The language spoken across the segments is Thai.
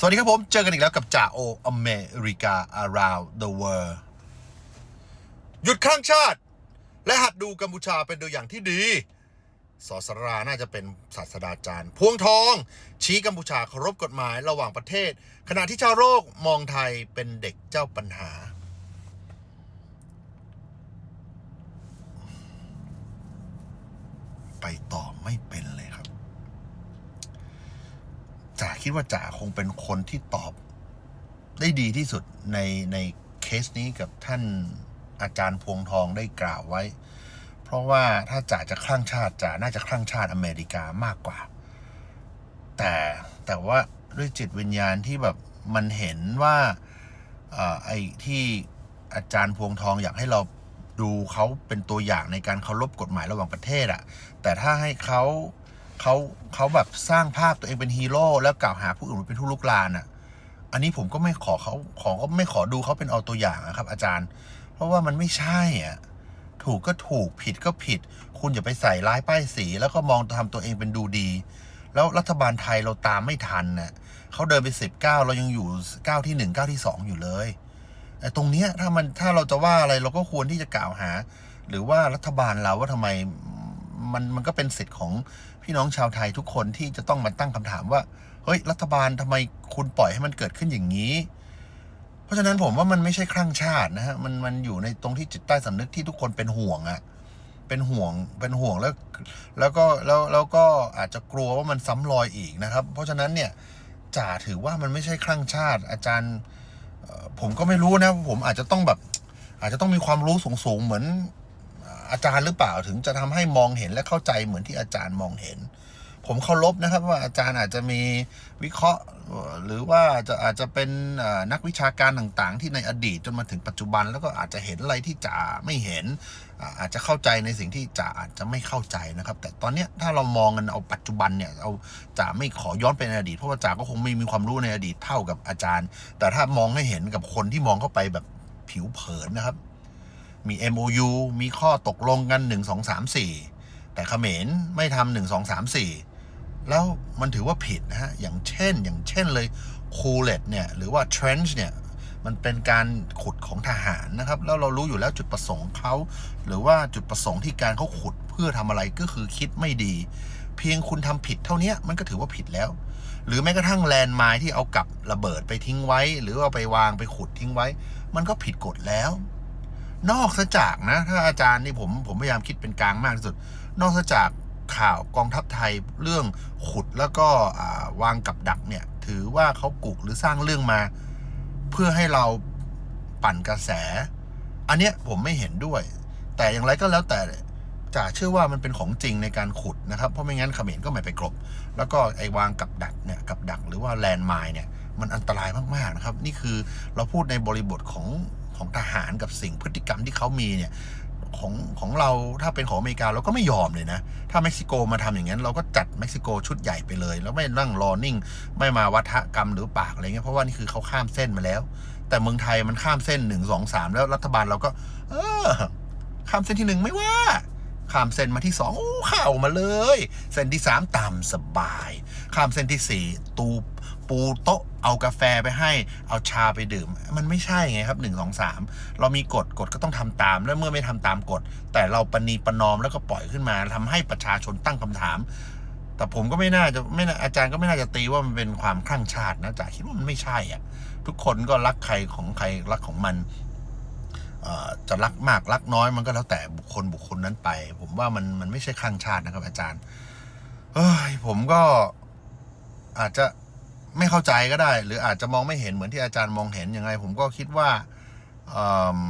สวัสดีครับผม เจอกันอีกแล้วกับจ่าโออเมริกา around the world หยุดข้างชาติ และหัดดูกัมพูชาเป็นตัวอย่างที่ดี สอสราน่าจะเป็นศาสตราจารย์ พวงทอง ชี้กัมพูชาเคารพกฎหมายระหว่างประเทศ ขณะที่ชาวโลกมองไทยเป็นเด็กเจ้าปัญหา ไปต่อไม่เป็นเลยครับ จ่า คิดว่าจ่าคงเป็นคนที่ตอบได้ดีที่สุดในในเคสนี้กับท่านอาจารย์พวงทองได้กล่าวไว้ เพราะว่าถ้าจ่าจะคลั่งชาติจ่าน่าจะคลั่งชาติอเมริกามากกว่า แต่แต่ว่าด้วยจิตวิญญาณที่แบบมันเห็นว่าอไอ้ที่อาจารย์พวงทองอยากให้เราดูเขาเป็นตัวอย่างในการเคารพกฎหมายระหว่างประเทศอะแต่ถ้าให้เขา เขาเขาแบบสร้างภาพตัวเองเป็นฮีโร่แล้วกล่าวหาผู้อื่นว่าเป็นผู้ลุกลานอะอันนี้ผมก็ไม่ขอเขาขอก็ไม่ขอดูเขาเป็นเอาตัวอย่างอะครับ อาจารย์ เพราะว่ามันไม่ใช่อะถูกก็ถูกผิดก็ผิด คุณอย่าไปใส่ร้ายป้ายสี แล้วก็มองทำตัวเองเป็นดูดี แล้วรัฐบาลไทยเราตามไม่ทันน่ะเขาเดินไปสิบเก้าเรายังอยู่เก้าที่หนึ่งเก้าที่สองอยู่เลยไอ้ตรงเนี้ยถ้ามันถ้าเราจะว่าอะไรเราก็ควรที่จะกล่าวหา หรือว่ารัฐบาลเราว่าทำไม มันมันก็เป็นสิทธิ์ของพี่น้องชาวไทยทุกคนที่จะต้องมาตั้งคำถามว่า เฮ้ย รัฐบาลทำไมคุณปล่อยให้มันเกิดขึ้นอย่างนี้ เพราะฉะนั้นผมว่ามันไม่ใช่ครั่งชาตินะฮะมันมันอยู่ในตรงที่จิตใต้สำนึกที่ทุกคนเป็นห่วงอะเป็นห่วงเป็นห่วงแล้ว แล้วก็แล้วแล้วก็อาจจะกลัวว่ามันซ้ำรอยอีกนะครับ เพราะฉะนั้นเนี่ยจ่าถือว่ามันไม่ใช่ครั่งชาติ อาจารย์ผมก็ไม่รู้นะ ผมอาจจะต้องแบบ อาจจะต้องมีความรู้สูงๆเหมือน อาจารย์หรือเปล่าถึงจะทำให้มองเห็นและเข้าใจเหมือนที่อาจารย์มองเห็น ผมเคารพนะครับว่าอาจารย์อาจจะมีวิเคราะห์ หรือว่าจะอาจจะเป็นนักวิชาการต่างๆ ที่ในอดีตจนมาถึงปัจจุบัน แล้วก็อาจจะเห็นอะไรที่จ่าไม่เห็น อาจจะเข้าใจในสิ่งที่จ่าอาจจะไม่เข้าใจนะครับ แต่ตอนนี้ถ้าเรามองกันเอาปัจจุบันเนี่ยเอาจ่าไม่ขอย้อนไปในอดีตเพราะว่าจ่าก็คงไม่มีความรู้ในอดีตเท่ากับอาจารย์ แต่ถ้ามองให้เห็นกับคนที่มองเข้าไปแบบผิวเผินนะครับ มี MOU มีข้อตกลงกัน 1 2 3 4 แต่เขมรไม่ทำหนึ่งสองสามสี่แล้วมันถือว่าผิดนะฮะ อย่างเช่น อย่างเช่นเลยคูเลตเนี่ย หรือว่า trench เนี่ย มันเป็นการขุดของทหารนะครับ แล้วเรารู้อยู่แล้วจุดประสงค์เขา หรือว่าจุดประสงค์ที่การเขาขุดเพื่อทำอะไรก็คือคิดไม่ดี เพียงคุณทำผิดเท่านี้มันก็ถือว่าผิดแล้ว หรือแม้กระทั่งแลนด์ไมล์ที่เอากับระเบิดไปทิ้งไว้ หรือเอาไปวางไปขุดทิ้งไว้ มันก็ผิดกฎแล้ว นอกซะจากนะ ถ้าอาจารย์นี่ผมผมพยายามคิดเป็นกลางมากที่สุด นอกซะจากข่าวกองทัพไทยเรื่องขุดแล้วก็วางกับดักเนี่ย ถือว่าเขากุกหรือสร้างเรื่องมา เพื่อให้เราปั่นกระแส อันเนี้ยผมไม่เห็นด้วย แต่อย่างไรก็แล้วแต่จ่าเชื่อว่ามันเป็นของจริงในการขุดนะครับ เพราะไม่งั้นเขมรก็ไม่ไปกลบ แล้วก็ไอ้วางกับดักเนี่ยกับดักหรือว่าแลนด์มน์เนี่ยมันอันตรายมากๆนะครับ นี่คือเราพูดในบริบทของ ของทหารกับสิ่งพฤติกรรมที่เขามีเนี่ยของของเราถ้าเป็นของอเมริกาเราก็ไม่ยอมเลยนะ ถ้าเม็กซิโกมาทำอย่างนั้น เราก็จัดเม็กซิโกชุดใหญ่ไปเลย แล้วไม่นั่งรอนิ่ง ไม่มาวัฒกรรมหรือปากอะไรเงี้ยเพราะว่านี่คือเขาข้ามเส้นมาแล้ว แต่เมืองไทยมันข้ามเส้นหนึ่งสองสามแล้วรัฐบาลเราก็ เออ ข้ามเส้นที่หนึ่งไม่ว่าข้ามเส้นมาที่สองโอ้เข้ามาเลย เส้นที่สามตามสบาย ข้ามเส้นที่สี่ตู ปูโต๊ะเอากาแฟไปให้ เอาชาไปดื่ม มันไม่ใช่ไงครับหนึ่งสองสามเรามีกฎกฎก็ต้องทำตาม แล้วเมื่อไม่ทำตามกฎ แต่เราปณีประนอมแล้วก็ปล่อยขึ้นมาทำให้ประชาชนตั้งคำถาม แต่ผมก็ไม่น่าจะไม่น่าอาจารย์ก็ไม่น่าจะตีว่ามันเป็นความคลั่งชาตินะจ่าคิดว่ามันไม่ใช่อะ ทุกคนก็รักใครของใครรักของมันจะรักมากรักน้อยมันก็แล้วแต่บุคคลบุคคลนั้นไป ผมว่ามันมันไม่ใช่ข้างชาตินะครับอาจารย์เอ้ยผมก็อาจจะ ไม่เข้าใจก็ได้ หรืออาจจะมองไม่เห็นเหมือนที่อาจารย์มองเห็นยังไง ผมก็คิดว่าออ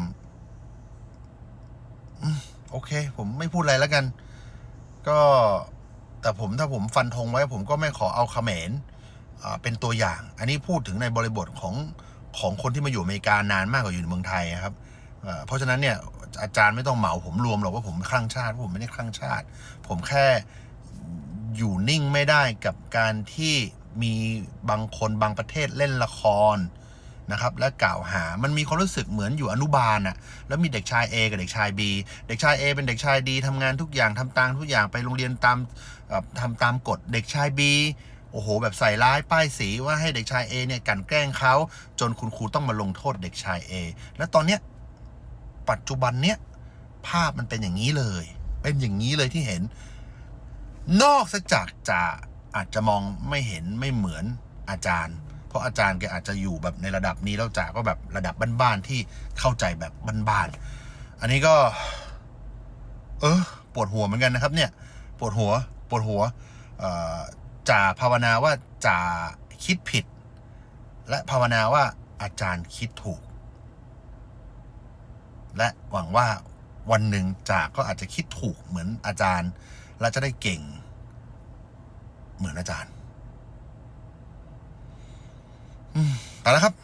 โอเค ผมไม่พูดอะไรแล้วกัน ก็แต่ผมถ้าผมฟันธงไว้ ผมก็ไม่ขอเอาเขมรอ่าเป็นตัวอย่าง อันนี้พูดถึงในบริบทของของคนที่มาอยู่อเมริกานานมากกว่าอยู่ในเมืองไทยครับเพราะฉะนั้นเนี่ยอาจารย์ไม่ต้องเหมาผมรวมหรอกว่าผมคลั่งชาติเพราผมไม่ได้คลั่งชาติ ผมแค่อยู่นิ่งไม่ได้กับการที่ มีบางคนบางประเทศเล่นละครนะครับและกล่าวหา มันมีความรู้สึกเหมือนอยู่อนุบาลอะแล้วมีเด็กชาย A กับเด็กชาย B เด็กชาย A เป็นเด็กชายดีทำงานทุกอย่างทำตามทุกอย่างไปโรงเรียนตามเอ่อทำตามกฎเด็กชาย B โอ้โห แบบใส่ร้ายป้ายสีว่าให้เด็กชายเอเนี่ยกลันแกล้งเขาจนคุณครูต้องมาลงโทษเด็กชายเอและตอนเนี้ยปัจจุบันเนี้ยภาพมันเป็นอย่างนี้เลย เป็นอย่างนี้เลยที่เห็น นอกจากจะ อาจจะมองไม่เห็นไม่เหมือนอาจารย์ เพราะอาจารย์แกอาจจะอยู่แบบในระดับนี้แล้วจาก็แบบระดับบ้านๆที่เข้าใจแบบบ้านๆอันนี้ก็ เออปวดหัวเหมือนกันนะครับ เนี่ย ปวดหัว ปวดหัวจ่าภาวนาว่าจ่าคิดผิด และภาวนาว่าอาจารย์คิดถูก และหวังว่าวันหนึ่งจ่าก็อาจจะคิดถูกเหมือนอาจารย์ และจะได้เก่ง เหมือนอาจารย์ไปแล้วครับ